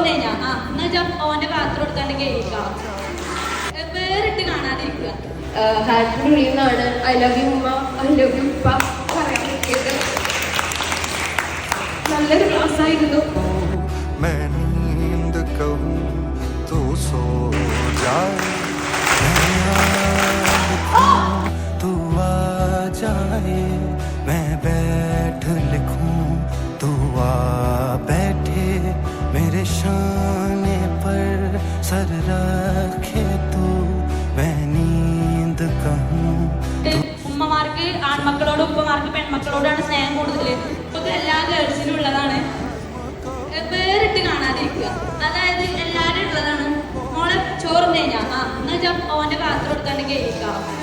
ചോറിനെ ഞാൻ ആ എന്നാ വെച്ചാ ഓന്റെ പാത്രം എടുത്താണ്ട് കേൾക്കാം വേറിട്ട് കാണാതിരിക്കുക ഹാർട്ടിന്റെ ഉള്ളിൽ നിന്നാണ് ഐ ലവ് യു ഉമ്മ ഐ ലവ് യു ഉപ്പ പറയാൻ പറ്റിയത് നല്ലൊരു ക്ലാസ് ആയിരുന്നു मैं नींद कहूँ तो सो जाए मैं याद करूं तू आ जाए मैं बैठ मेरे शाने पर सर रखे तू मैं नींद कहूँ ഉമ്മമാർക്ക് ആൺമക്കളോട് ഉപ്പമാർക്ക് പെൺമക്കളോടാണ് സ്നേഹം കൂടുതൽ ഇത് എല്ലാ ഗേൾസിനും ഉള്ളതാണ് ഏ, വേറിട്ട് കാണാതിരിക്കുക അതായത് എല്ലാവരും ഉള്ളതാണ് മോളെ ചോറിനെ ഞാൻ ആ എന്നാ വെച്ചാ ഓന്റെ പാത്രം എടുത്താണ്ട് കേൾക്കാം तू दिल